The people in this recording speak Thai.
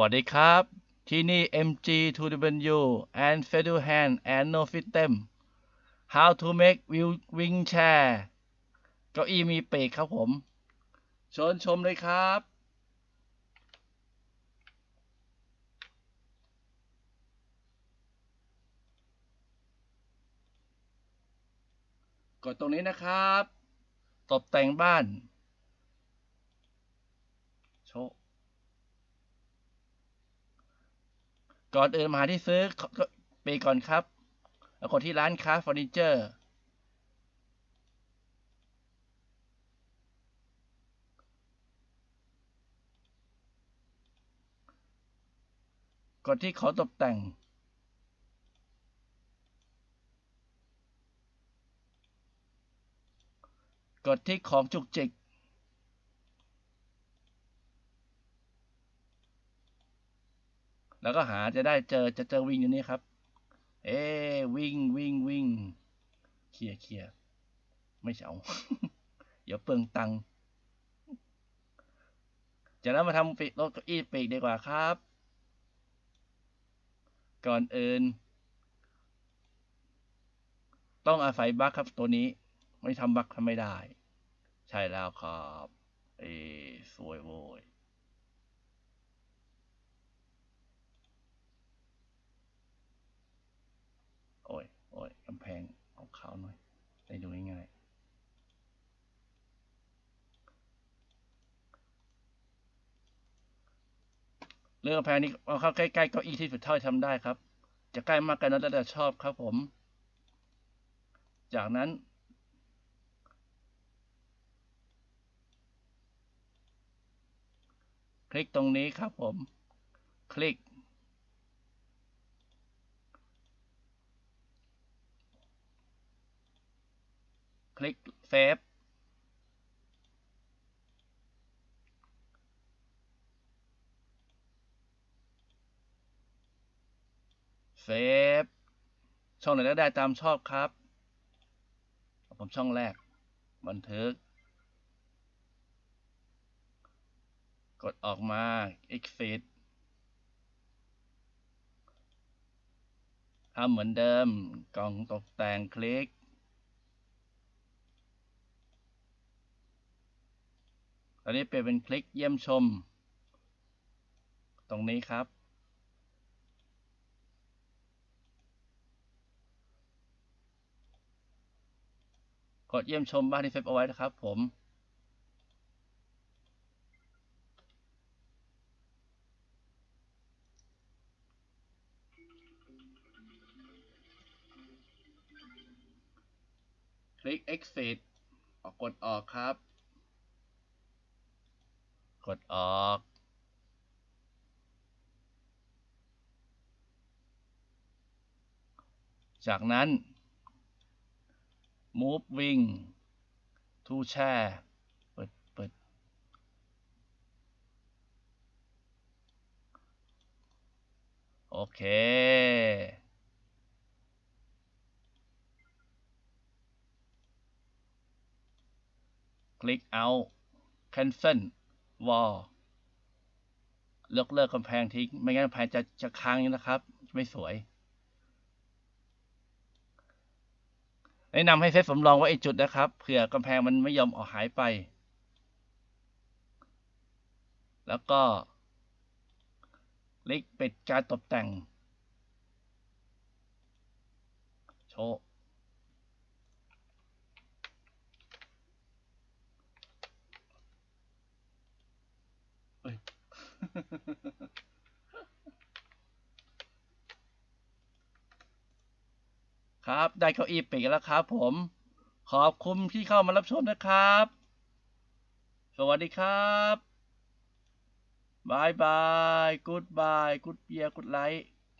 วัสดีครับ ที่นี่ MG 2W and f e d e r hand and no system how to make wheel wing chair เก้าอี้มีปีกครับผมชิญชมเลยครับ กดตรงนี้นะครับตกแต่งบ้าน โชว์ ก่อนอื่นมาที่ซื้อก็ก็ไปก่อนครับแล้วกดที่ร้านค้าเฟอร์นิเจอร์ กดที่ขอตกแต่ง กดที่ของจุกจิก แล้วก็หาจะได้เจอจะเจอวิ่งอยู่นี่ครับ เอ้วิ่งวิ่งวิ่งเคลียร์เคลียร์ไม่เอาเดี๋ยวเปลืองตังค์จากนั้นมาทำปีกรถเก้าอี้ปีกดีกว่าครับ ก่อนอื่น ต้องอาศัยบัคครับตัวนี้ ไม่ทำบัคทำไม่ได้ ใช่แล้วครับ เอ้สวยโว้ย โอ้ย โอ้ย กำแพงเอาขาวหน่อยได้ดูง่ายๆเรื่องกำแพงนี้เอาเข้าใกล้ๆเก้าอี้ที่สุดเท่าที่ทำได้ครับ จะใกล้มากกันนั้นแล้วแต่ชอบครับผม จากนั้นคลิกตรงนี้ครับผม คลิก คลิกเซฟเซฟช่องไหนก็ได้ตามชอบครับ ผมช่องแรก บันทึก กดออกมา exit ทำเหมือนเดิม กล่องตกแต่งคลิก ตอนนี้เปลี่ยนเป็นคลิกเยี่ยมชม ตรงนี้ครับ กดเยี่ยมชมบ้านที่เซฟเอาไว้นะครับผมคลิก exit ออกกดออกครับ กดออก จากนั้น move wing to share เปิดเปิดโอเคคลิกเอา cancel wall เลิกเลิกกำแพงทิ้ง ไม่งั้นกำแพงจะจะค้างนี้นะครับ ไม่สวยแนะนำให้เซตสำรองไว้อีกจุดนะครับเผื่อกำแพงมันไม่ยอมออกหายไป แล้วก็คลิกเปิดการตกแต่ง โชว์ เอ้ย ครับได้เก้าอี้ปีกแล้วครับผม ขอบคุณที่เข้ามารับชมนะครับ สวัสดีครับบายบายกูดบายกูดเบียร์กูดไลท์